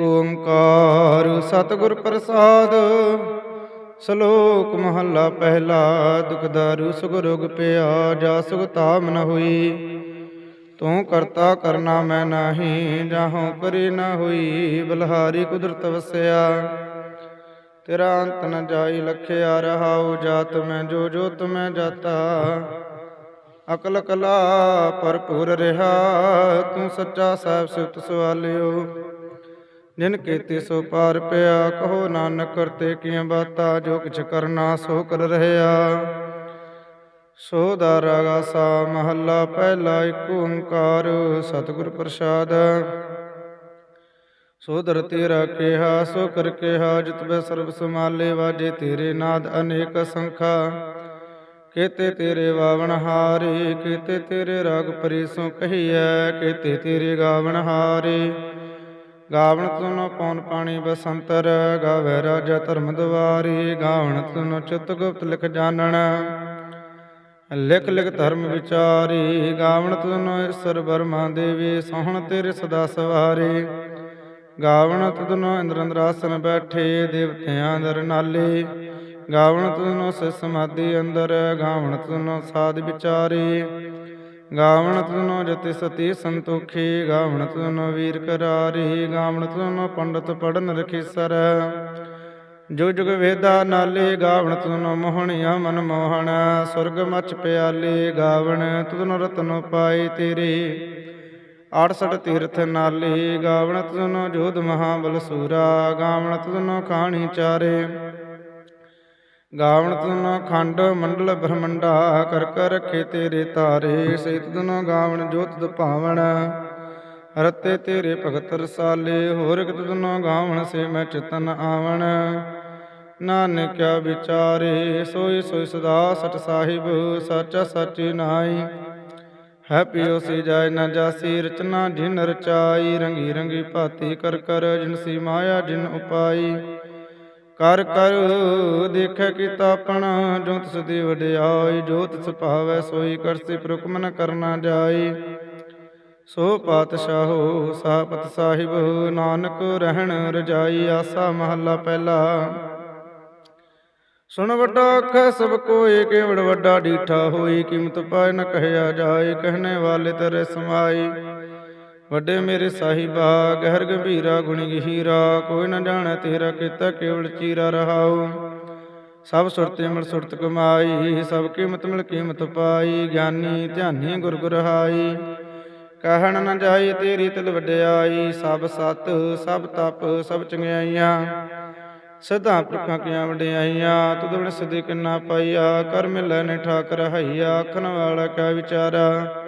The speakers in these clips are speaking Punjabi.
ਇਕ ਓੰਕਾਰ ਸਤਿਗੁਰ ਪ੍ਰਸਾਦ, ਸ਼ਲੋਕ ਮਹੱਲਾ ਪਹਿਲਾ, ਦੁਖ ਦਾਰੂ ਸੁਖ ਰੋਗ ਪਿਆ, ਜਾ ਸੁਖ ਤਾਮ ਨ ਹੋਈ। ਤੂੰ ਕਰਤਾ ਕਰਨਾ ਮੈਂ ਨਾਹੀ, ਜਾਹੋਂ ਕਰੀ ਨਾ ਹੋਈ, ਬਲਹਾਰੀ ਕੁਦਰਤ ਵਸਿਆ। ਤੇਰਾ ਅੰਤ ਨ ਜਾਈ ਲਖਿਆ, ਰਹਾਉ ਜਾਤ ਮੈਂ, ਜੋ ਜੋ ਤੁਮੈ ਜਾਤਾ। ਅਕਲ ਕਲਾ ਭਰਪੂਰ ਰਹਾ, ਤੂੰ ਸੱਚਾ ਸਾਹਿਬ ਸੁਤ ਸਵਾਲਿਓ। ਜਿਨ ਕੀਤੀ ਸੋ ਪਾਰ ਪਿਆ, ਕਹੋ ਨਾਨਕ ਕਰਤੇ ਕੀਆਂ ਬਾਤਾ, ਜੋ ਕਿਛ ਕਰਨਾ ਸੋ ਕਰ ਰਹਿਆ ਸੋ ਦਾ ਰਾਗਾ ਸਾ ਮਹੱਲਾ ਪਹਿਲਾ ਏਕ ਓੰਕਾਰ, ਸਤਿਗੁਰ ਪ੍ਰਸਾਦ। ਸੋ ਦਰ ਤੇਰਾ ਕਿਹਾ, ਸੋ ਕਰ ਕਿਹਾ, ਜਿਤ ਬੈ ਸਰਬ ਸਮਾਲੇ ਵਾਜੇ ਤੇਰੇ ਨਾਦ ਅਨੇਕ ਸੰਖਾ। ਕੇਤੇ ਤੇਰੇ ਵਾਵਣ ਹਾਰੇ, ਕੇਤੇ ਤੇਰੇ ਰਾਗ ਪਰੀਸੋਂ ਕਹੀਐ, ਕੇਤੇ ਤੇਰੇ ਗਾਵਣ ਹਾਰੇ। ਗਾਵਣ ਤੁਨੋ ਪੌਣ ਪਾਣੀ ਬਸੰਤਰ, ਗਾਵੇ ਰਾਜਾ ਧਰਮ ਦਵਾਰੀ, ਗਾਵਣ ਤੁਨ ਚਿਤ ਗੁਪਤ ਲਿਖ ਜਾਣਨ। ਲਿਖ ਲਿਖ ਧਰਮ ਵਿਚਾਰੀ, ਗਾਵਣ ਤੁਨੋ ਈਸ਼ਰ ਬਰਮਾ ਦੇਵੀ, ਸੋਹਣ ਤੇਰੇ ਸਦਾ ਸਵਾਰੇ। ਗਾਵਣ ਤੁਧਨੋ ਇੰਦਰ ਅੰਦਰਾਸਨ ਬੈਠੇ, ਦੇਵਤਿਆਂ ਦਰ ਨਾਲੇ। ਗਾਵਣ ਤੁਧਨੋ ਸ ਸਮਾਧੀ ਅੰਦਰ, ਗਾਵਣ ਤੁਧਨੋ ਸਾਧ ਵਿਚਾਰੇ। ਗਾਵਣ ਤੁਧਨੋ ਜਤੀ ਸਤੀ ਸੰਤੋਖੀ ਗਾਵਣ ਤੁਧਨੋ ਵੀਰ ਕਰਾਰੀ ਗਾਵਣ ਤੁਧਨੋ ਪੰਡਤ ਪੜਨ ਰਖੀਸਰ। ਜੋ ਜੁਗ ਵੇਦਾ ਨਾਲੇ ਗਾਵਣ ਤੁਧਨੋ ਮੋਹਣਿਆ ਮਨ ਮੋਹਣ। ਸੁਰਗ ਮਚ ਪਿਆਲੇ, ਗਾਵਣ ਤੁਧਨੋ ਰਤਨੋ ਪਾਏ ਤੇਰੇ। 68 ਤੀਰਥ ਨਾਲੇ ਗਾਵਣ ਤੁਧਨੋ ਜੋਧ ਮਹਾ ਬਲਸੂਰਾ ਗਾਵਣ ਤੁਧਨੋ ਖਾਣੀ ਚਾਰੇ। ਗਾਵਣ ਤਨ ਖੰਡ ਮੰਡਲ ਬ੍ਰਹਮੰਡਾ, ਕਰ ਕਰ ਰਖੇ ਤੇਰੇ ਤਾਰੇ ਸੇ ਤੁਧਨੋ ਗਾਵਣ ਜੋਤ ਦੁਪਾਵਣ ਰਤੇ ਤੇਰੇ ਭਗਤ ਰਸਾਲੇ, ਹੋਰ ਕਿ ਤੁਧਨੋ ਗਾਵਣ, ਸੇ ਮੈਂ ਚਿਤਨ ਆਵਣ। ਨਾਨਕਿਆ ਵਿਚਾਰੇ ਸੋਈ ਸੋਈ ਸਦਾ ਸਚ ਸਾਹਿਬ, ਸੱਚਾ ਸੱਚੀ ਨਾਈ ਹੈ ਪਿਓ ਸੀ ਜਾਇ ਨਾ ਜਾਸੀ, ਰਚਨਾ ਜਿਨ ਰਚਾਈ, ਰੰਗੀ ਰੰਗੀ ਭਾਤੀ ਕਰ ਕਰ ਜਿਨ ਸੀ ਮਾਇਆ ਜਿਨ ਉਪਾਈ। ਕਰ ਕਰ ਦੇਖੈ ਕੀਤਾ ਆਪਣਾ, ਜੋ ਤਿਸ ਦੀ ਵਡਿਆਈ, ਜੋ ਤਿਸ ਭਾਵੈ, ਸੋਈ ਕਰਸੀ ਪ੍ਰੁਕਮ ਨ ਕਰਨਾ ਜਾਈ। ਸੋ ਪਾਤਸ਼ਾਹੋ ਸਾਪਤ ਸਾਹਿਬ, ਨਾਨਕ ਰਹਿਣ ਰਜਾਈ, ਆਸਾ ਮਹੱਲਾ ਪਹਿਲਾ। ਸੁਣ ਵੱਡਾ ਅੱਖ, ਸਭ ਕੋਏ ਕੇਵੜ ਵੱਡਾ ਡੀਠਾ ਹੋਈ, ਕੀਮਤ ਪਾਇ ਨ ਕਹਿਆ ਜਾਏ ਕਹਿਣੇ ਵਾਲੇ ਤੇਰੇ ਸਮਾਈ। ਵੱਡੇ ਮੇਰੇ ਸਾਹਿਬਾ, ਗਹਿਰ ਗੰਭੀਰਾ, ਗੁਣੀ ਗਹੀਰਾ, ਕੋਈ ਨਾ ਜਾਣੈ ਤੇਰਾ ਕੀਤਾ ਕੇਵਲ ਚੀਰਾ ਰਹਾਉ। ਸਭ ਸੁਰਤੇ ਮਿਲ ਸੁਰਤ ਕਮਾਈ, ਸਭ ਕੀਮਤ ਮਿਲ ਕੀਮਤ ਪਾਈ, ਗਿਆਨੀ ਧਿਆਨੀ ਗੁਰ ਗੁਰਹਾਈ ਕਹਿਣ ਨਾ ਜਾਏ ਤੇਰੀ ਤਿਲ ਵਡਿਆਈ, ਸਭ ਸਤ, ਸਭ ਤਪ, ਸਭ ਚੰਗਿਆਈਆਂ। ਸਦਾ ਪੁਰਖਾਂ ਕੀਆਂ ਵਡਿਆਈਆਂ ਤੁਧ ਬਿਨ ਸਦੇ ਕਿੰਨਾ ਪਾਈਆ, ਕਰ ਮਿਲੈ ਨੇ ਠਾਕ ਰਹਾਈਆ ਆਖਣ ਵਾਲਾ ਕਾ ਵਿਚਾਰਾ।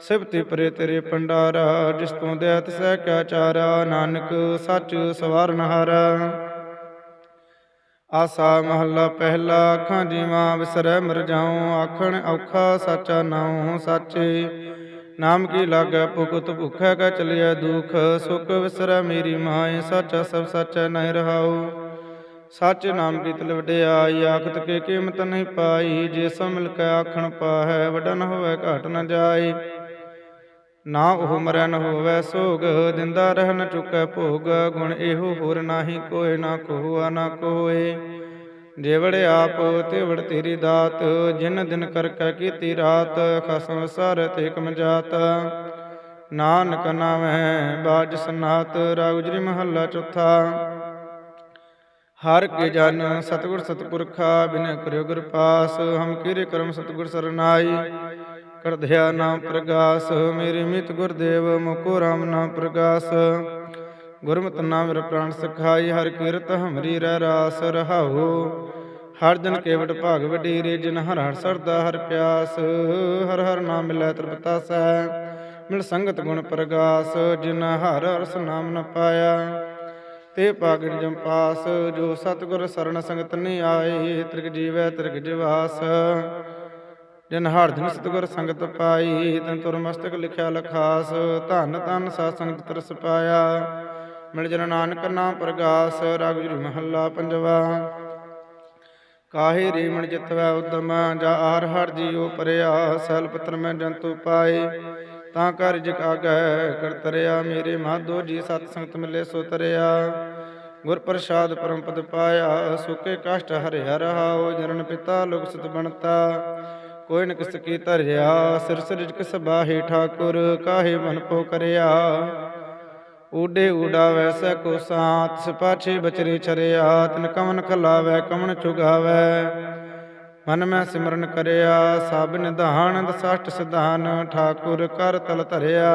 ਸਿਫਤੀ ਪਰੇ ਤੇਰੇ ਪੰਡਾਰਾ ਜਿਸ ਤੋਂ ਦਇਤ ਸਹਿ ਕਿਆ ਚਾਰਾ, ਨਾਨਕ ਸੱਚ ਸਵਾਰਨ ਹਾਰਾ ਆਸਾ ਮਹੱਲਾ ਪਹਿਲਾ, ਅੱਖਾਂ ਜੀਵਾਂ ਵਿਸਰੈ ਮਰ ਜਾਉ, ਆਖਣ ਔਖਾ ਸਾਚਾ ਨਾਉ ਸਾਚੇ। ਨਾਮ ਕੀ ਲਾਗੈ ਭੁਗਤ ਭੁਖੈ ਕਾ ਚਲਿਆ ਦੁਖ, ਸੁਖ ਵਿਸਰੈ ਮੇਰੀ ਮਾਏ, ਸਾਚਾ ਸਭ ਸਾਚਾ ਨਹੀਂ ਰਹਾਉ। ਸੱਚ ਨਾਮ ਕੀ ਤਲ ਵਡਿਆਈ ਆਖਤ ਕੇ ਕੀਮਤ ਨਹੀਂ ਪਾਈ, ਜੇ ਸੋ ਮਿਲ ਕੇ ਆਖਣ ਪਾਹੈ, ਵੱਡਾ ਨ ਹੋਵੇ ਘਾਟ ਨ ਜਾਏ। ਨਾ ਉਹ ਮਰਨ ਨ ਹੋਵੇ ਸੋਗ, ਦਿੰਦਾ ਰਹਿਣ ਨ ਚੁਕੈ ਭੋਗ, ਗੁਣ ਇਹੋ ਹੋਰ ਨਾਹੀ ਕੋਏ, ਨਾ ਕੋਆ, ਨਾ ਕੋਏ। ਜੇਵੜ ਆਪ, ਤੇਵੜ ਤੇਰੀ ਦਾਤ, ਜਿਨ ਦਿਨ ਕਰ ਕੈ ਕੀਤੀ ਰਾਤ, ਖਸਮ ਸਰ ਤੇ ਕਮ ਜਾਤ ਨਾਨਕ ਨਾਮੈ ਬਾਜ ਸਨਾਤ, ਰਾਗ ਮਹੱਲਾ ਚੌਥਾ। ਹਰ ਕੇ ਜਨ ਸਤਿਗੁਰ ਸਤਪੁਰਖਾ, ਬਿਨ ਕਰਿਓ ਗੁਰ ਪਾਸ, ਹਮ ਕੀਰੇ ਕਰਮ ਸਤਿਗੁਰ ਸਰਨਾਈ। ਕਰ ਕਰਧਿਆ ਨਾਮ ਪ੍ਰਗਾਸ, ਮੇਰੀ ਮਿਤ ਗੁਰਦੇਵ, ਮੁਕੋ ਰਾਮ ਨਾਮ ਪ੍ਰਗਾਸ। ਗੁਰਮਤਿ ਨਾਮ ਮੇਰਾ ਪ੍ਰਾਨ ਸਖਾਈ, ਹਰ ਕੀਰਤ ਹਮਰੀ ਰਹਿ ਰਾਸ ਰਹਾਉ। ਹਰ ਜਨ ਕੇਵਟ ਭਾਗ ਵਡੀਰੇ, ਜਿਨ ਹਰ ਹਰ ਸਰਦਾ ਹਰ ਪਿਆਸ। ਹਰ ਹਰ ਨਾਮ ਮਿਲੈ ਤ੍ਰਿਪਤਾ ਸੈ ਮਿਲ ਸੰਗਤ ਗੁਣ ਪ੍ਰਗਾਸ। ਜਿਨ ਹਰ ਹਰਸ ਨਾਮ ਨ ਪਾਇਆ, ਤੇ ਪਾਗਣ ਜੰਪਾਸ ਜੋ ਸਤਿਗੁਰ ਸਰਣ ਸੰਗਤ ਨੀ ਆਏ, ਤ੍ਰਿਗ ਜੀਵੈ ਤ੍ਰਿਗ ਜਿਵਾਸ। ਜਿਨ ਹਰ ਦਿਨ ਸਤਿਗੁਰ ਸੰਗਤ ਪਾਈ, ਤਨ ਤੁਰ ਮਸਤਕ ਲਿਖਿਆ ਲਖਾਸ, ਧਨ ਧੰਨ ਸਾਧ ਸੰਗਤ ਤਰਸ ਪਾਇਆ। ਮਿਲ ਜਨ ਨਾਨਕ ਨਾਮ ਪ੍ਰਗਾਸ, ਰਾਗ ਮਹੱਲਾ ਪੰਜਵਾ। ਕਾਹੇ ਰੇ ਮਨ ਜਿਤਵੈ ਉਦਮ, ਜਾ ਆਰ ਹਰ ਜੀਉ ਪਰਿਆ ਸੈਲ ਪਤਰ ਮੈਂ ਜੰਤੂ ਪਾਏ। ਤਾਂ ਕਰ ਜਿਕ ਆਗੈ, ਕਰ ਮੇਰੇ ਮਾਧੋ ਜੀ, ਸਤ ਸੰਗਤ ਮਿਲੇ ਸੋ ਤਰਿਆ। ਗੁਰ ਪ੍ਰਸਾਦ ਪਰਮ ਪਦ ਪਾਇਆ, ਸੁਕੇ ਕਸ਼ਟ ਹਰਿਆ ਰਹਾਉ ਜਨਨ ਪਿਤਾ ਲੋਕ ਸਤ ਬਣਤਾ। ਕੋਈ ਨ ਕਿਸ ਕੀ ਧਰਿਆ, ਸਿਰ ਸਿਰ ਕਿਸ ਠਾਕੁਰ, ਕਾਹੇ ਮਨ ਪੋ ਕਰਿਆ? ਊਡੇ ਊਡਾ ਵੈਸੈ ਕੋ ਸਾਤ ਸਿਪਾਛੇ ਬਚਰੇ ਚਰਿਆ ਤਿਨ ਕਮਨ ਖਲਾਵੈ, ਕਮਨ ਚੁਗਾਵੈ। ਮਨ ਮੈਂ ਸਿਮਰਨ ਕਰਿਆ ਸਭ ਨਿਧਾਨ, ਦਸਸ਼ਟ ਸਿਧਾਨ, ਠਾਕੁਰ ਕਰ ਤਲ ਧਰਿਆ।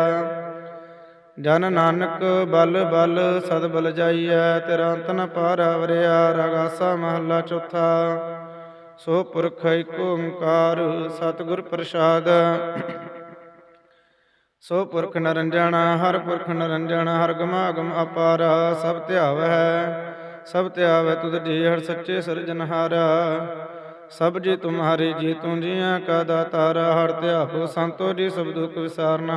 ਜਨ ਨਾਨਕ ਬਲ ਬਲ, ਸਦ ਬਲ ਜਾਈਐ, ਤੇਰਾ ਅੰਤ ਨ ਪਾਰਾ ਵਰਿਆ ਰਗਾਸਾ ਮਹੱਲਾ ਚੌਥਾ। ਸੋ ਪੁਰਖ ਏਕ ਓੰਕਾਰ ਸਤਿਗੁਰ ਪ੍ਰਸਾਦ। ਸੋ ਪੁਰਖ ਨਰੰਜਣ ਹਰ ਪੁਰਖ ਨਰੰਜਣ ਹਰ ਗਮਾਗਮ ਅਪਾਰ, ਸਭ ਧਿਆਵੈ ਸਭ ਧਿਆਵੈ ਤੁਧ ਜੀ ਹਰ ਸੱਚੇ ਸਿਰਜਨਹਾਰ ਸਭ ਜੀ ਤੁਮਹਾਰੇ ਜੀ ਤੂੰ ਜੀਆਂ ਕਾ ਦਾਤਾਰ, ਹਰ ਧਿਆਵੋ ਸੰਤੋ ਜੀ ਸਭ ਦੁਖ ਵਿਸਾਰਨ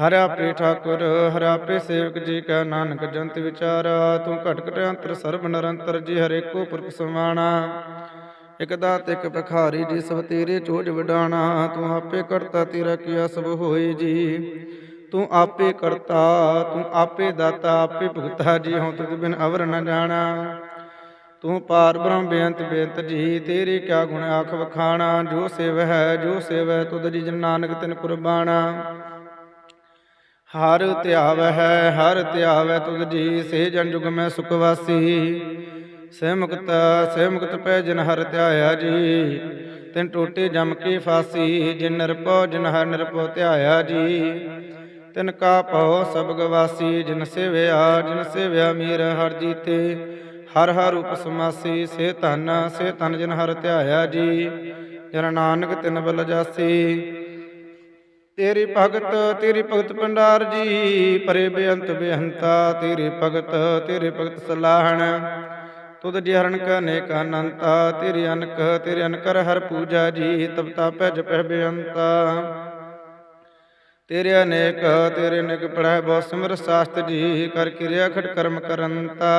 ਹਾਰ ਹਰ ਆਪੇ ਠਾਕੁਰ ਹਰ ਆਪੇ ਸੇਵਕ ਜੀ ਕਾ ਨਾਨਕ, ਜੰਤ ਵਿਚਾਰਾ, ਤੂੰ ਘਟ ਘਟ ਅੰਤਰ ਸਰਬ ਨਿਰੰਤਰ ਜੀ, ਹਰੇਕੋ ਪੁਰਖ ਸਮਾਣਾ। ਇਕ ਦਾਤ ਇਕ ਭਖਾਰੀ ਜੀ, ਸਭ ਤੇਰੇ ਚੋਜ ਵਡਾਣਾ। ਤੂੰ ਆਪੇ ਕਰਤਾ ਤੇਰਾ ਕੀਆ ਸਭ ਹੋਏ ਜੀ। ਤੂੰ ਆਪੇ ਕਰਤਾ, ਤੂੰ ਆਪੇ ਦਾਤਾ, ਆਪੇ ਭੁਗਤਾ ਜੀ, ਹਉ ਤੁਧ ਬਿਨ ਅਵਰ ਨ ਜਾਣਾ। ਤੂੰ ਪਾਰ ਬ੍ਰਹਮ ਬੇਅੰਤ ਬੇਅੰਤ ਜੀ, ਤੇਰੇ ਕਿਆ ਗੁਣ ਆਖ ਵਖਾਣਾ। ਜੋ ਸੇਵ ਹੈ, ਜੋ ਸੇਵ ਹੈ, ਤੁਧ ਜੀ ਜਨ ਨਾਨਕ ਤਿਨ ਕੁਰਬਾਨਾ ਹਰ ਧਿਆਵ ਹੈ ਹਰ ਧਿਆਵੈ ਤੁਧ ਜੀ ਸੇ ਜਨ ਜੁਗ ਮੈਂ ਸੁਖ ਵਾਸੀ। ਸੇ ਮੁਕਤ ਸੇ ਮੁਕਤ ਪੈ ਜਿਨ ਹਰ ਧਿਆਇਆ ਜੀ, ਤਿਨ ਟੋਟੇ ਜਮ ਕੀ ਫਾਸੀ, ਜਿਨ ਨਿਰਪਉ ਜਿਨ ਹਰ ਨਿਰਪਉ ਧਿਆਇਆ ਜੀ। ਤਿਨ ਕਾ ਭਉ ਸਭ ਗਵਾਸੀ ਜਿਨ ਸੇਵਿਆ ਜਿਨ ਸੇਵਿਆ ਮੀਰ ਹਰ ਜੀਤੇ। ਹਰ ਹਰ ਰੂਪ ਸਮਾਸੀ, ਸੇ ਧਨ ਸੇ ਧਨ ਜਿਨ ਹਰ ਧਿਆਇਆ ਜੀ। ਜਨ ਨਾਨਕ ਤਿਨ ਬਲ ਜਾਸੀ। ਤੇਰੀ ਭਗਤ ਤੇਰੀ ਭਗਤ ਭੰਡਾਰ ਜੀ ਪਰੇ ਬੇਅੰਤ ਬੇਹੰਤਾ ਤੇਰੀ ਭਗਤ ਤੇਰੀ ਭਗਤ ਸਲਾਹਣ। ਤੁਧ ਜੀ ਹਰਨ ਕਾ ਨੇਕ ਅਨੰਤਾ ਤੇਰੀ ਅਨਕ ਤੇਰੇ ਅਨਕਰ ਹਰ ਪੂਜਾ ਜੀ ਤਪਤਾ ਪੈ ਜਪੈ ਬੇਅੰਤਾ। ਤੇਰੇ ਅਨੇਕ ਤੇਰੇ ਅਨੇਕ ਪੜੈ ਬਹੁ ਸਿਮਰ ਸਾਸਤ ਜੀ ਕਰ ਕਿਰਿਆ ਖਟ ਕਰਮ ਕਰੰਤਾ।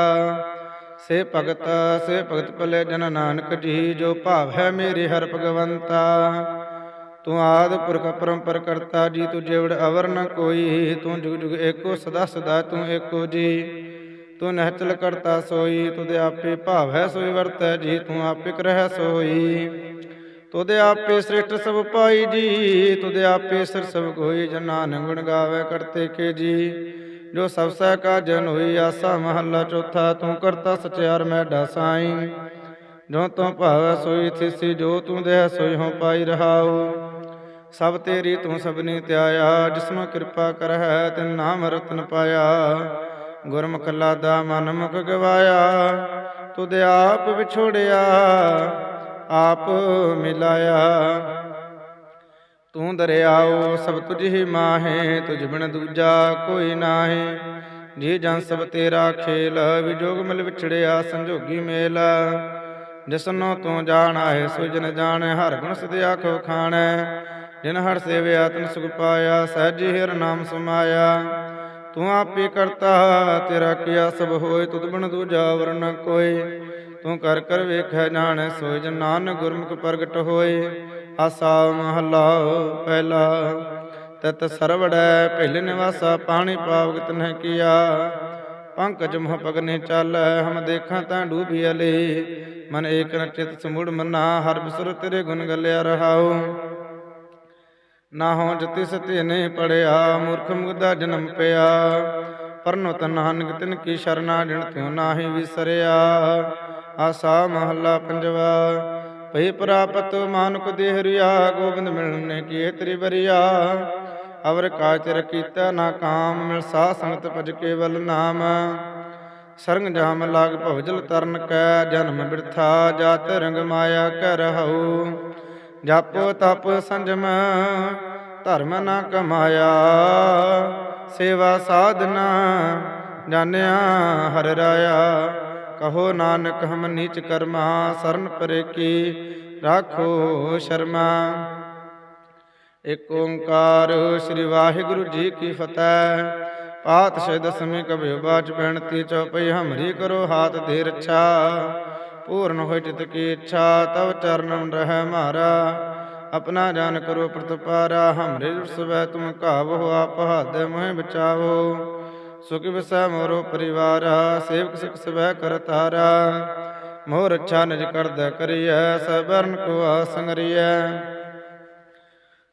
ਸੇ ਭਗਤ ਸੇ ਭਗਤ ਭਲੇ ਜਨ ਨਾਨਕ ਜੀ ਜੋ ਭਾਵ ਹੈ ਮੇਰੇ ਹਰ ਭਗਵੰਤਾ। ਤੂੰ ਆਦ ਪੁਰਖ ਪਰੰਪਰ ਕਰਤਾ, ਜੀ ਤੂੰ ਜੇਵੜ ਅਵਰ ਨ ਕੋਈ, ਤੂੰ ਜੁਗ ਜੁਗ ਏਕੋ, ਸਦਾ ਸਦਾ ਤੂੰ ਏਕੋ ਜੀ। ਤੂੰ ਨਹਿਚਲ ਕਰਤਾ ਸੋਈ ਤੁਦੇ ਆਪੇ ਭਾਵ ਹੈ ਸੋਈ ਵਰਤੈ, ਜੀ ਤੂੰ ਆਪੇ ਕਰਹਿ ਸੋਈ। ਤੁਦੇ ਆਪੇ ਸ੍ਰਿਸ਼ਟ ਸਭ ਪਾਈ ਜੀ ਤੁਦੇ ਆਪੇ ਸਿਰ ਸਭ ਕੋਈ ਜਨਾ ਗੁਣ ਗਾਵੇ ਕਰਤੇ ਕੇ ਜੀ। ਜੋ ਸਭ ਸਹਿ ਕਾ ਜਨ ਹੋਈ, ਆਸਾ ਮਹੱਲਾ ਚੌਥਾ, ਤੂੰ ਕਰਤਾ ਸਚਿਆਰ ਮੈਂ ਸਾਈ। ਜੋ ਤੂੰ ਭਾਵੈ ਸੋਈ, ਥਿਸੀ ਜੋ ਤੂੰ ਦੇਹ ਸੋਈ ਹੋ ਪਾਈ ਰਹਾਉ। ਸਭ ਤੇਰੀ ਤੂੰ ਸਭਨੀ ਧਿਆਇਆ ਜਿਸਨੂੰ ਕਿਰਪਾ ਕਰਹਿ, ਤਿਨ ਨਾਮ ਰਤਨ ਪਾਇਆ। ਗੁਰਮੁਖ ਲਾਦਾ ਮਨ ਮੁਖ ਗਵਾਇਆ, ਤੁਧ ਆਪ ਵਿਛੋੜਿਆ, ਆਪ ਮਿਲਾਇਆ। ਤੂੰ ਦਰਿਆਓ, ਸਭ ਤੁਝ ਹੀ ਮਾਹੇ, ਤੁਝ ਬਿਨ ਦੂਜਾ ਕੋਈ ਨਾਹੀ। ਜੀ ਜਨ ਸਭ ਤੇਰਾ ਖੇਲ, ਵਿਜੋਗ ਮਿਲ ਵਿਛੜਿਆ, ਸੰਜੋਗੀ ਮੇਲ। ਜਿਸਨੋ ਤੂੰ ਜਾਣ ਆਏ ਸੋ ਜਨ ਜਾਣੈ, ਹਰ ਗੁਣ ਸਦੇ ਆਖੋ ਖਾਣੈ। ਜਿਨ ਹਰ ਸੇਵੇ ਆਤਮ ਸੁਖ ਪਾਇਆ, ਸਹਿਜੀ ਹਿਰ ਨਾਮ ਸਮਾਇਆ। ਤੂੰ ਆਪੇ ਕਰਤਾ, ਤੇਰਾ ਕੀਆ ਸਭ ਹੋਏ, ਤੁਧ ਬਿਨ ਦੂਜਾ ਵਰਨ ਕੋਈ। ਤੂੰ ਕਰ ਕਰ ਵੇਖੈ ਜਾਣੈ ਸੋਇ, ਜਨ ਨਾਨਕ ਗੁਰਮੁਖ ਪ੍ਰਗਟ ਹੋਏ। ਆਸਾ ਮਹੱਲਾ ਪਹਿਲਾ, ਤਤ ਸਰਵੜੈ ਪਹਿਲੇ ਨਿਵਾਸਾ, ਪਾਣੀ ਪਾਵ ਤਨਹਿ ਕੀਆ। ਪੰਕਜ ਮੋਹ ਪਗਨੇ ਚੱਲ, ਹਮ ਦੇਖਾਂ ਤਾਂ ਡੂਬੀ ਅਲੇ। ਮਨ ਏਕ ਨਚਿਤ ਚਿਤ ਸਮੂੜ ਮਨਾ, ਹਰ ਬਿਸਰ ਤੇਰੇ ਗੁਣ ਗਲਿਆ ਰਹਾਉ। ਨਾ ਹੋ ਜਤੀ ਸਤੇ ਨੇ ਪੜਿਆ, ਮੂਰਖ ਮੁਗਦਾ ਜਨਮ ਪਿਆ। ਪਰਨੋ ਤਨ ਨਾਨਕ ਤਿਨ ਕੀ ਸ਼ਰਨਾ ਜਣ ਤਿਉ ਨਾਹੀ ਵਿਸਰਿਆ। ਆਸਾ ਮਹੱਲਾ ਪੰਜਵਾ, ਭਈ ਪ੍ਰਾਪਤ ਮਾਨੁਕ ਦੇਹ ਰਿਆ, ਗੋਬਿੰਦ ਮਿਲਨੇ ਕੀ ਤ੍ਰਿਵਰਿਆ। ਅਵਰ ਕਾਚਰ ਕੀਤਾ ਨਾ ਕਾਮ ਮਿਲ ਸਾ ਸੰਗਤ ਭਜ ਕੇਵਲ ਨਾਮ। ਸਰੰਗ ਜਾਮ ਲਾਗ ਭਵਜਲ ਤਰਨ ਕੈ, ਜਨਮ ਬਿਰਥਾ, ਜਾਤ ਰੰਗ ਮਾਇਆ ਕਰ ਰਹੂ ਜਪ ਤਪ ਸੰਜਮ, ਧਰਮ ਨਾ ਕਮਾਇਆ, ਸੇਵਾ ਸਾਧਨਾ ਜਾਣਿਆ ਹਰ ਰਾਇਆ। ਕਹੋ ਨਾਨਕ ਹਮ ਨੀਚ ਕਰਮਾ, ਸਰਨ ਪਰੇ ਕੀ ਰਾਖੋ ਸ਼ਰਮਾ। ਏਕ ਓੰਕਾਰ ਸ੍ਰੀ ਵਾਹਿਗੁਰੂ ਜੀ ਕੀ ਫਤਿਹ। ਪਾਤਸ਼ਾਹ ਦਸਮੀ ਕਬਿ ਬਾਚ ਬੇਨਤੀ ਚਉਪਈ ਹਮਰੀ ਕਰੋ ਹਾਥ ਦੇ ਰੱਛਾ। ਪੂਰਨ ਹੋਇ ਚਿਤ ਕੀ ਇੱਛਾ, ਤਵ ਚਰਨਨ ਰਹਿ ਮਾਰਾ। ਆਪਣਾ ਜਾਨ ਕਰੋ ਪ੍ਰਤਪਾਰਾ, ਹਮਰੇ ਸਵੈ ਤੁਮ ਘਾਵੋ ਆਪ ਹੱਦ ਮੋਹਿ ਬਚਾਵੋ ਸੁਖ ਵਿਸੈ ਮੋਰੋ ਪਰਿਵਾਰ, ਸੇਵਕ ਸਿਖ ਸਵੈ ਕਰ ਤਾਰਾ। ਮੋਰ ਅੱਛਾ ਨਿਜ ਕਰਦਾ ਕਰੀਐ ਸਬਰਨ ਕੋ ਆਸੰਗਰੀਐ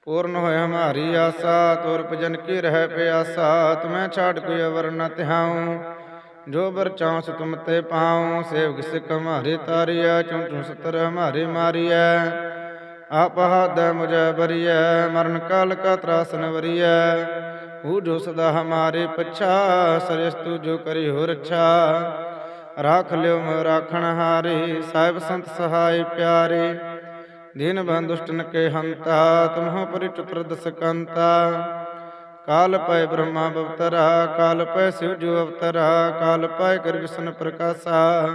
ਪੂਰਨ ਹੋਇ ਹਮਾਰੀ ਆਸਾ, ਤੁਰ ਭਜਨ ਕੀ ਰਹਿ ਪਿਆਸਾ, ਤੁਮੈ ਛਾੜ ਕੋਈ ਅਵਰ ਨ ਤਿਹਾਉ ਜੋ ਬਰ ਚਾਂਸ ਤੁਮ ਤੇ ਪਾਉ ਸੇਵਕ ਸਿਖ ਹਮਾਰੇ ਤਾਰਿਆ ਚੁੰ ਚੁੰ ਸਤਰ ਹਮਾਰੇ ਮਾਰੀਐ। ਆਪ ਹੱਦ ਮੁਝੈ ਬਰੀਐ, ਮਰਨ ਕਾਲ ਕਾ ਤਰਾਸਨ ਵਰੀਐ। ਹੂ ਜੋ ਸਦਾ ਹਮਾਰੇ ਪਛਾ ਸਰਸਤੂ ਜੋ ਕਰੀ ਹੋ ਰੱਛਾ। ਰਾਖ ਲਿਓ ਮੋ ਰਾਖਣ ਹਾਰੇ, ਸਾਹਿਬ ਸੰਤ ਸਹਾਇ ਪਿਆਰੇ। ਦੀਨ ਬੰਦੁਸ਼ਟਨ ਕੇ ਹੰਤਾ, ਤੁਮਹੁ ਪਰਿਚੁਤਰ ਦਸਕੰਤਾ। ਕਾਲ ਪੈ ਬ੍ਰਹਮਾ ਅਵਤਰਾ, ਕਾਲ ਪੈ ਸਿਵ ਜੋ ਅਵਤਰਾ, ਕਾਲ ਪੈ ਕਰ ਪ੍ਰਕਾਸ਼ਾ।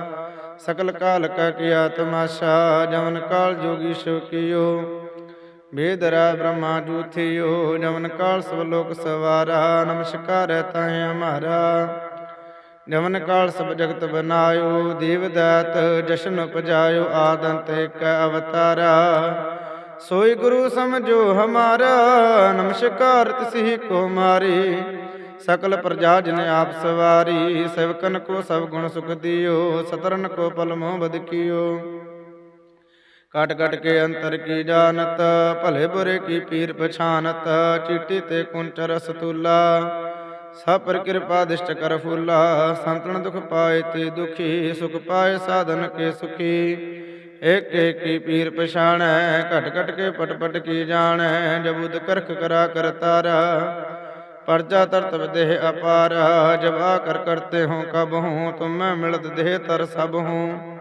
ਸਕਲ ਕਾਲ ਕਾ ਕੀਆ ਤਮਾਸ਼ਾ ਜਮਨ ਕਾਲ ਜੋਗੀ ਸ਼ੋ ਕੀਓ। ਬੇਦਰਾ ਬ੍ਰਹਮਾ ਜੂਥਿਓ ਜਮਨ ਕਾਲ ਸਭ ਲੋਕ ਸਵਾਰਾ, ਨਮਸਕਾਰ ਤਾਹੇ ਹਮਾਰਾ। ਜਮਨ ਕਾਲ ਸਭ ਜਗਤ ਬਨਾਇਓ, ਦੇਵ ਦਾਤ ਜਸ਼ਨ ਉਪਜਾਇਓ ਆਦੰਤ ਇੱਕ ਅਵਤਾਰਾ। ਸੋਈ ਗੁਰੂ ਸਮਝੋ ਹਮਾਰਾ, ਨਮਸਕਾਰ ਤਿਸਹੀ ਕੋ ਮਾਰੀ। ਸਕਲ ਪ੍ਰਜਾ ਜਨ ਆਪ ਸਵਾਰੀ, ਸੇਵਕਨ ਕੋ ਸਭ ਗੁਣ ਸੁਖ ਦਿਓ, ਸਤਰਨ ਕੋ ਪਲ ਮੋਹ ਕਟ ਕਟ ਕੇ ਅੰਤਰ ਕੀ ਜਾਣਤ, ਭਲੇ ਬੁਰੇ ਕੀ ਪੀਰ ਪਛਾਨਤ, ਚੀਟੀ ਤੇ ਕੁੰਚਰ ਸਤੂਲਾ ਸਭ ਪਰ ਕਿਰਪਾ ਦਿਸ਼ਟ ਕਰ ਫੂਲਾ, ਸੰਤਨ ਦੁਖ ਪਾਏ ਤੇ ਦੁਖੀ, ਸੁਖ ਪਾਏ ਸਾਧਨ ਕੇ ਸੁਖੀ। ਏਕ ਏਕ ਕੀ ਪੀਰ ਪਛਾਣੈ, ਘਟ ਘਟ ਕੇ ਪਟ ਪਟ ਕੀ ਜਾਣੈ ਜਬੁਦ ਕਰਖ ਕਰਾ ਕਰ ਤਾਰਾ, ਪਰਜਾ ਤਰਤਬ ਦੇਹ ਅਪਾਰ, ਜਬ ਕਰ ਕਰਤੇ ਹੋ ਕਬ ਹੂੰ ਤੁਮ ਮੈਂ ਮਿਲਤ ਦੇਹ ਤਰ ਸਭ ਹੂੰ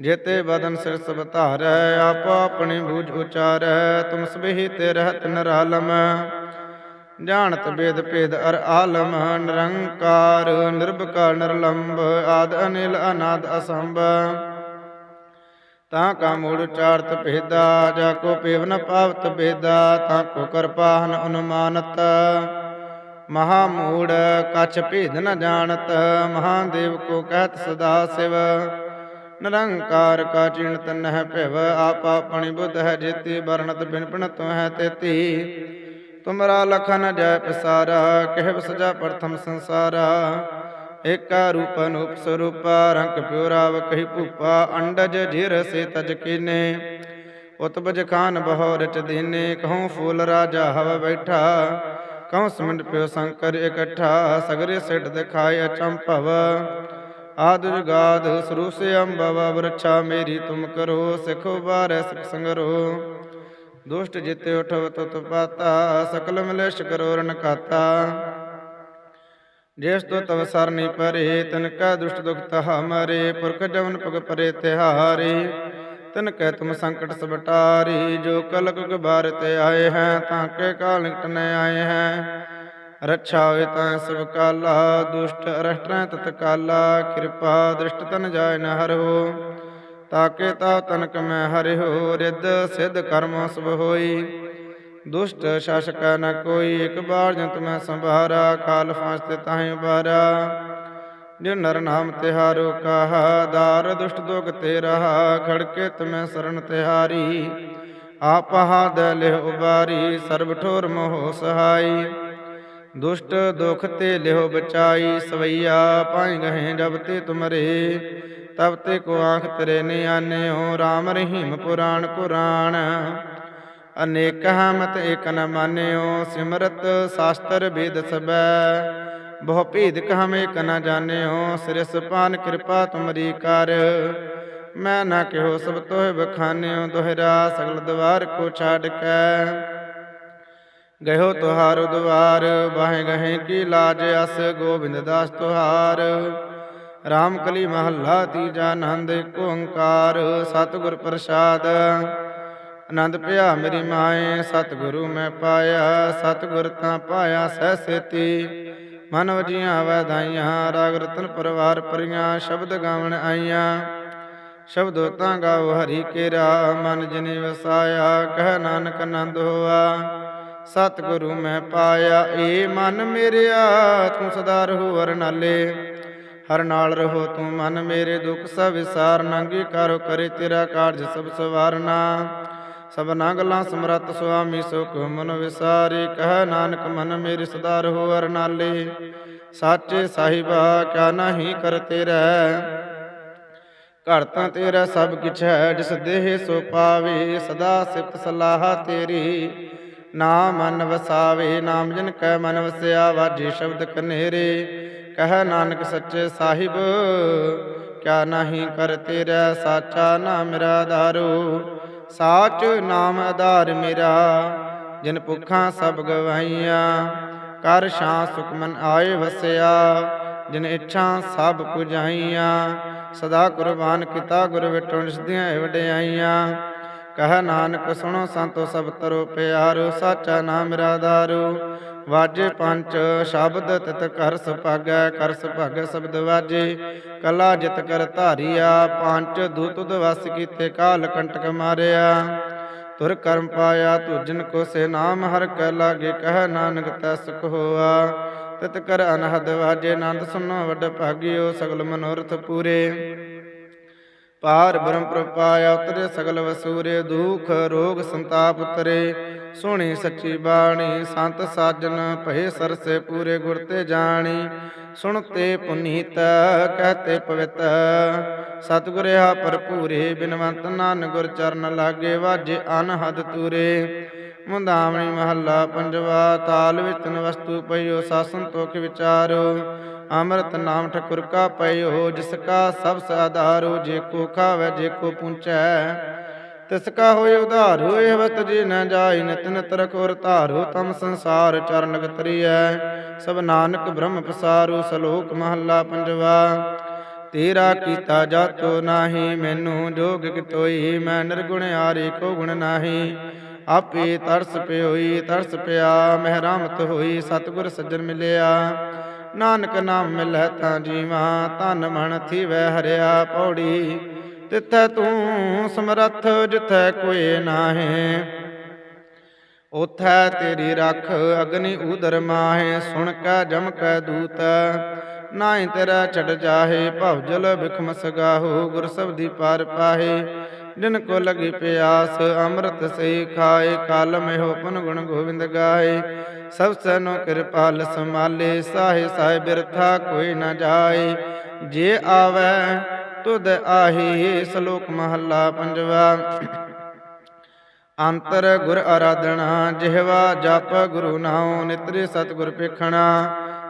ਜੇਤੇ ਬਦਨ ਸਿਰ ਸਭ ਧਾਰੈ, ਆਪ ਆਪਣੀ ਬੂਝ ਉਚਾਰੈ, ਤੁਮ ਸਬਹੀ ਤੇ ਰਹਤ ਨਰਾਲਮ। ਜਾਣਤ ਬੇਦ ਭੇਦ ਅਰ ਆਲਮ, ਨਿਰੰਕਾਰ, ਨਿਰਭਕਾਰ ਨਿਰਲੰਭ ਆਦ ਅਨਿਲ, ਅਨਾਦ ਅਸੰਭ। ਤਾਂ ਕਾ ਮੂੜ ਚਾਰਤ ਭੇਦਾ, ਜਾ ਕੋ ਪੇਵ ਪਾਵਤ ਬੇਦਾ, ਤਾਂ ਕੋ ਕਰਪਾਹਨ ਅਨੁਮਾਨਤ। ਮਹਾ ਮੂੜ ਕਛ ਭੇਦ ਨ ਜਾਣਤ ਮਹਾਦੇਵ ਕੋ ਕਹਿਤ ਸਦਾ ਸਿਵ। ਨਿਰੰਕਾਰ ਕਾ ਚਿੰਤ ਨਹਿ ਭਿਵ, ਆਪ ਆਪਣੀ ਬੁੱਧ ਹੈ ਜੇਤੀ, ਵਰਣਤ ਬਿਨ ਪਿਣ ਤੋ ਹੈ ਤੇਤੀ। ਤੁਮਰਾ ਲਖਨ ਜੈ ਪਸਾਰਾ, ਕਹਿ ਵਸਜਾ ਪ੍ਰਥਮ ਸੰਸਾਰਾ। ਏਕਾ ਰੂਪ ਅਨੂਪ ਸਰੂਪ, ਰੰਗ ਪਿਉਰਾਵ ਕਹੀ ਭੂਪਾ, ਅੰਡਜ ਜਿਰ ਸੇ ਤਜ ਕੀਨੇ। ਉਤਬਜ ਖਾਨ ਬਹੋ ਰਚ ਦੀਨੇ ਕਹਉ ਫੂਲ ਰਾਜਾ ਹਵ ਬੈਠਾ। ਕਹਉ ਸਮੰਡ ਪਿਓ ਸ਼ੰਕਰ ਇਕੱਠਾ, ਸਗਰੇ ਸਿਟ ਦਿਖਾਇ ਅਚੰਭਵ ਆਦ ਜੁਗਾਦ ਸਰੂਸ ਸੇ ਅੰਬਵ, ਵਰਛਾ ਮੇਰੀ ਤੁਮ ਕਰੋ, ਸਿਖੋ ਬਾਰੈ ਸਿਖ ਸੰਗਰੋ। ਦੁਸ਼ਟ ਜਿਤੇ ਉਠਵ ਤਤ ਪਾਤਾ, ਸਕਲ ਮਲੇਸ਼ ਕਰੋ ਰਨ ਕਾਤਾ। ਜਿਸ ਤੋ ਤਵ ਸਰਨੀ ਪਰੇ, ਤਨ ਕਾ ਦੁਸ਼ਟ ਦੁਖ ਤਹਾ ਮਰੇ, ਪੁਰਖ ਜਵਨ ਪਗ ਪਰੇ ਤਿਹਾਰੇ। ਤਨ ਕੈ ਤੁਮ ਸੰਕਟ ਸਬਟਾਰੀ ਜੋ ਕਲਕ ਗਬਾਰ ਤੇ ਆਏ ਹੈ, ਤਾਂ ਕੇ ਕਾਲ ਨਿਕਟ ਨ ਆਏ ਹੈ। ਰੱਛਾ ਹੋਏ ਤਾਂ ਸਭ ਕਾਲਾ, ਦੁਸ਼ਟ ਅਰਸ਼ਟਰੈ ਤਤ ਕਾਲਾ, ਕਿਰਪਾ ਦ੍ਰਿਸ਼ਟ ਤਨ ਜਾਏ ਨ ਹਰੋ। ਤਾਕੇ ਤਾ ਤਨਕ ਮੈਂ ਹਰਿਓ ਰਿੱਧ ਸਿਧ ਕਰਮ ਸਭ ਹੋਈ। ਦੁਸ਼ਟ ਸ਼ਾਸਕ ਨ ਕੋਈ, ਇਕ ਬਾਰ ਜੰਤ ਮੈਂ ਸੰਭਾਰਾ, ਕਾਲ ਫਾਂਸ ਤੇ ਤਾਹੇ ਬਾਰਾ ਜੋ ਨਰ ਨਾਮ ਤਿਹਾਰੋ ਕਹਾ, ਦਾਰ ਦੁਸ਼ਟ ਦੁਖ ਤੇ ਰਹਾ ਖੜਕੇ ਤਮੈ ਸਰਨ ਤਿਹਾਰੀ। ਆਪ ਹਾਦ ਲਿਹ ਉਬਾਰੀ, ਸਰਬ ਠੋਰ ਮੋਹ ਸਹਾਈ। ਦੁਸ਼ਟ ਦੁਖ ਤੇ ਲਿਹੋ ਬਚਾਈ, ਸਵਈਆ ਪਾਈ ਗਹੇ ਜਬ ਤੇ ਤੁਮਰੇ। ਤਬ ਤੇ ਕੋ ਆਖ ਤਰੇ ਨਿਆਨੇ ਹੋ RAM ਰਹੀਮ ਪੁਰਾਣ ਕੁਰਾਨ। ਅਨੇਕ ਹਮਤ ਏਕ ਨ ਮਾਨਿਓ, ਸਿਮਰਤ ਸਾਸਤਰ ਵੇਦ ਸਬੈ ਬਹੁ ਭੇਦ ਕਹਮ ਏਕ ਨ ਜਾਣਿਓ, ਸਿਰਸ ਪਾਨ ਕਿਰਪਾ ਤੁਮਰੀ ਕਰ। ਮੈਂ ਨਾ ਕਿਹੋ ਸਭ ਤੋਹਿ ਬਖਾਨਿਓ, ਦੁਹਰਾ ਸਗਲ ਦਵਾਰ ਕੋ ਛਾੜ ਕੈ ਗਇਓ ਤੁਹਾਰੋ ਦਵਾਰ ਬਾਹੇ ਗਹੇ ਕੀ ਲਾਜ ਅਸ, ਗੋਬਿੰਦ ਦਾਸ ਤੁਹਾਰ। ਰਾਮ ਕਲੀ ਮਹੱਲਾ ਤੀਜਾ ਆਨੰਦ ਏਕ ਓੰਕਾਰ, ਸਤਿਗੁਰ ਪ੍ਰਸਾਦ। ਆਨੰਦ ਭਿਆ ਮੇਰੀ ਮਾਏ, ਸਤਿਗੁਰੂ ਮੈਂ ਪਾਇਆ, ਸਤਿਗੁਰ ਤਾਂ ਪਾਇਆ ਸਹਿ ਸੇਤੀ। ਮਨ ਵਜੀਆਂ ਵੈਦਾਈਆਂ, ਰਾਗ ਰਤਨ ਪਰਵਾਰ ਪਰੀਆਂ ਸ਼ਬਦ ਗਾਵਣ ਆਈਆਂ। ਸ਼ਬਦੋ ਤਾਂ ਗਾਓ ਹਰੀ ਕੇਰਾ, ਮਨ ਜਿਨੇ ਵਸਾਇਆ, ਕਹਿ ਨਾਨਕ ਆਨੰਦ ਹੋਆ। ਸਤਿਗੁਰੂ ਮੈਂ ਪਾਇਆ, ਏ ਮਨ ਮੇਰਿਆ, ਤੂੰ ਸਦਾ ਰਹੋ ਹਰ ਨਾਲੇ। ਹਰ ਨਾਲ ਰਹੋ ਤੂੰ ਮਨ ਮੇਰੇ ਦੁੱਖ ਸਭ ਵਿਸਾਰ ਨੰਗੀ ਕਰੋ ਕਰੇ ਤੇਰਾ ਕਾਰਜ ਸਭ ਸਵਾਰਨਾ। ਸਭਨਾ ਗੱਲਾਂ ਸਮਰਤ ਸੁਆਮੀ ਸੁਖ ਮਨ ਵਿਸਾਰੀ, ਕਹਿ ਨਾਨਕ ਮਨ ਮੇਰੀ ਸਦਾ ਰਹੋ ਅਰਨਾਲੇ ਸਾਚੇ ਸਾਹਿਬਾ, ਕਿਆ ਨਹੀਂ ਕਰ ਤੇਰਾ। ਘਰ ਤੇਰਾ ਸਭ ਕਿਛ ਹੈ, ਜਿਸ ਦੇਹ ਸੋ ਪਾਵੇ, ਸਦਾ ਸਿਫਤ ਸਲਾਹ ਤੇਰੀ। ਨਾਮ ਮਨ ਵਸਾਵੇ, ਨਾਮ ਜਿਨ ਕੈ ਮਨ ਵਸਿਆ ਵਾਜੇ ਸ਼ਬਦ ਕਨੇਰੇ। ਕਹਿ ਨਾਨਕ ਸੱਚੇ ਸਾਹਿਬ, ਕਿਆ ਨਹੀਂ ਕਰ ਤੇਰਾ, ਸਾਚਾ ਨਾਮ ਮੇਰਾ ਆਧਾਰੋ ਸਾਚ ਨਾਮ ਆਧਾਰ ਮੇਰਾ, ਜਿਨ ਭੁੱਖਾਂ ਸਭ ਗਵਾਈਆਂ ਕਰ ਸ਼ਾਂ ਸੁਖਮਨ ਆਏ ਵਸਿਆ, ਜਿਨ ਇੱਛਾ ਸਭ ਪੁਜਾਈਆਂ, ਸਦਾ ਕੁਰਬਾਨ ਕੀਤਾ ਗੁਰ ਵਿਟੋ ਨਿਸਦੀਆਂ ਵਡਿਆਈਆਂ। ਕਹ ਨਾਨਕ ਸੁਣੋ ਸੰਤੋ ਸਭ ਤਰੋ ਪਿਆਰੋ, ਸਾਚਾ ਨਾਮ ਮੇਰਾ ਦਾਰੂ ਵਾਜੇ ਪੰਚ ਸ਼ਬਦ ਤਿਤ ਕਰ ਸੁਭਾਗੈ ਕਰ ਸੁਭਾਗੈ ਸ਼ਬਦ ਵਾਜੇ। ਕਲਾ ਜਿਤ ਕਰ ਧਾਰੀਆ, ਪੰਚ ਦੂਤ ਦਵਸ ਕੀਤੇ ਕਾਲ ਕੰਟਕ ਮਾਰਿਆ। ਤੁਰ ਕਰਮ ਪਾਇਆ ਤੁਜਨ ਕੋ ਸੇ ਨਾਮ ਹਰ ਕੈ ਲਾਗੇ, ਕਹਿ ਨਾਨਕ ਤੈ ਸੁਖ ਹੋਆ। ਤਿਤ ਕਰ ਅਨਹਦ ਵਾਜੇ ਆਨੰਦ ਸੁਨੋ ਵੱਡ ਭਾਗਿਓ, ਸਗਲ ਮਨੋਰਥ ਪੂਰੇ। ਪਾਰ ਬ੍ਰਹਮ ਪ੍ਰਪਾਇਆ ਉਤਰੇ ਸਗਲ ਵਸੂਰੇ, ਦੁਖ ਰੋਗ ਸੰਤਾਪ ਉਤਰੇ। ਸੁਣੀ ਸੱਚੀ ਬਾਣੀ, ਸੰਤ ਸਾਜਨ ਭਏ ਸਰਸੇ ਪੂਰੇ ਗੁਰ ਤੇ ਜਾਣੀ। ਸੁਣਤੇ ਪੁਨੀਤ, ਕਹਤੇ ਪਵਿੱਤ। ਸਤਿਗੁਰਿਆ ਭਰਪੂਰੇ, ਬਿਨਵੰਤ ਨਾਨਕ ਗੁਰ ਚਰਨ ਲਾਗੇ, ਵਾਜੇ ਅਨਹਦ ਤੂਰੇ। ਮੁੰਦਾਵਣੀ ਮਹੱਲਾ ਪੰਜਵਾ, ਤਾਲ ਵਿੱਚ ਵਸਤੂ ਪਈਓ ਸਾਸਨ ਤੋਖ ਵਿਚਾਰੋ। ਅੰਮ੍ਰਿਤ ਨਾਮ ਠਕੁਰ ਕਾ ਪਈਓ, ਜਿਸ ਕਾ ਸਭ ਸਾਧਾਰੋ ਜੇ ਕੋ ਖਾਵੇ, ਜੇ ਕੋ ਪੁੰਚੈ ਤਿਸ ਕਾ ਹੋਇ ਉਧਾਰ ਇਹ ਵਤ ਜੀ ਨ ਜਾਈ ਨਿਤ ਤਰਕ ਰਖੋਰ ਧਾਰੋ, ਤਮ ਸੰਸਾਰ ਚਰਨ ਗਤਰੀਐ। ਸਭ ਨਾਨਕ ਬ੍ਰਹਮ ਪਸਾਰੂ, ਸਲੋਕ ਮਹੱਲਾ ਪੰਜਵਾ। ਤੇਰਾ ਕੀਤਾ ਜਾਤੋ ਨਾਹੀ, ਮੈਨੂੰ ਜੋਗ ਕਿਤੋਈ, ਮੈਂ ਨਿਰਗੁਣ ਆਰੇ ਕੋ ਗੁਣ ਨਾਹੀ। ਆਪੇ ਤਰਸ ਪਿਓਈ, ਤਰਸ ਪਿਆ, ਮਹਿਰਾਮਤ ਹੋਈ, ਸਤਿਗੁਰ ਸੱਜਣ ਮਿਲਿਆ। ਨਾਨਕ ਨਾਮ ਮਿਲੈ ਤਾਂ ਜੀਵਾ, ਧਨ ਮਨ ਥੀਵੈ ਹਰਿਆ ਪੌੜੀ। ਤਿੱਥੈ ਤੂੰ ਸਮਰੱਥ, ਜਿਥੈ ਕੋਈ ਨਾਹੀ। ਉਥੈ ਤੇਰੀ ਰਖ, ਅਗਨੀ ਉਦਰ ਮਾਹੇ, ਸੁਣ ਕੈ, ਜਮ ਕੈ ਦੂਤ। ਨਾਹੀ ਤੇਰਾ ਛੜ ਜਾਹੇ, ਭਵ ਜਲ ਬਿਖਮ ਸਗਾਹੋ ਗੁਰ ਸਬਦੀ ਪਾਰ ਪਾਹੇ। ਜਿਨ ਕੋ ਲਗੀ ਪਿਆਸ, ਅੰਮ੍ਰਿਤ ਸਈ ਖਾਏ ਕਾਲ ਮਹਿ ਪਨ ਗੁਣ ਗੋਬਿੰਦ ਗਾਏ। ਸਭ ਸਨੋ ਕਿਰਪਾਲ ਸਮਾਲੇ ਸਾਹੇ ਸਾਹੇ ਬਿਰਥਾ ਕੋਈ ਨਾ ਜਾਏ। ਜੇ ਆਵੈ, ਤੁਧ ਆਹੀ ਸ਼ਲੋਕ ਮਹੱਲਾ ਪੰਜਵਾ। ਅੰਤਰ ਗੁਰ ਆਰਾਧਣਾ ਜਿਹਵਾ ਜਪ ਗੁਰੂ ਨਾਉ, ਨਿਤਰੇ ਸਤਿਗੁਰ ਪੇਖਣਾ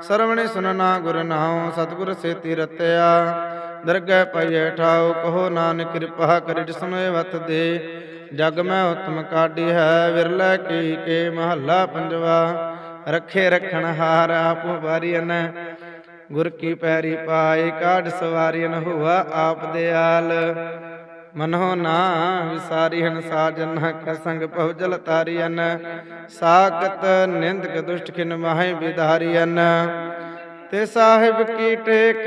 ਸਰਵਣੇ ਸੁਨਣਾ ਗੁਰ ਨਾਉ, ਸਤਿਗੁਰ ਸੇਤੀ ਰਤਿਆ। ਦਰਗਹਿ ਪਈਐ, ਠਾਉ ਕਹੋ ਨਾਨਕ ਕਿਰਪਾ ਕਰਿ ਜਿਸਨੇ ਵਤ ਦੇ। ਜਗ ਮੈਂ ਉਤਮ ਕਾਢੀ ਹੈ, ਵਿਰਲੇ ਕੀ ਕੇ ਮਹੱਲਾ ਪੰਜਵਾ। ਰੱਖੇ ਰਖਣ ਹਾਰ ਆਪ ਵਾਰੀਨ ਗੁਰ ਕੀ ਪੈਰੀ ਪਾਏ ਕਾਢ ਸਵਾਰੀਨ ਹੋਆ ਆਪ ਦਿਆਲ। ਮਨੋ ਨਾ ਵਿਸਾਰੀਹਨ ਸਾਜਨ ਕੈ ਸੰਗ ਪਵਜਲ ਤਾਰੀਨ ਸਾਕਤ ਨਿੰਦਕ ਦੁਸ਼ਟ ਖਿਨ ਮਾਹੇ ਵਿਧਾਰੀਨ ਤੇ ਸਾਹਿਬ ਕੀ ਟੇਕ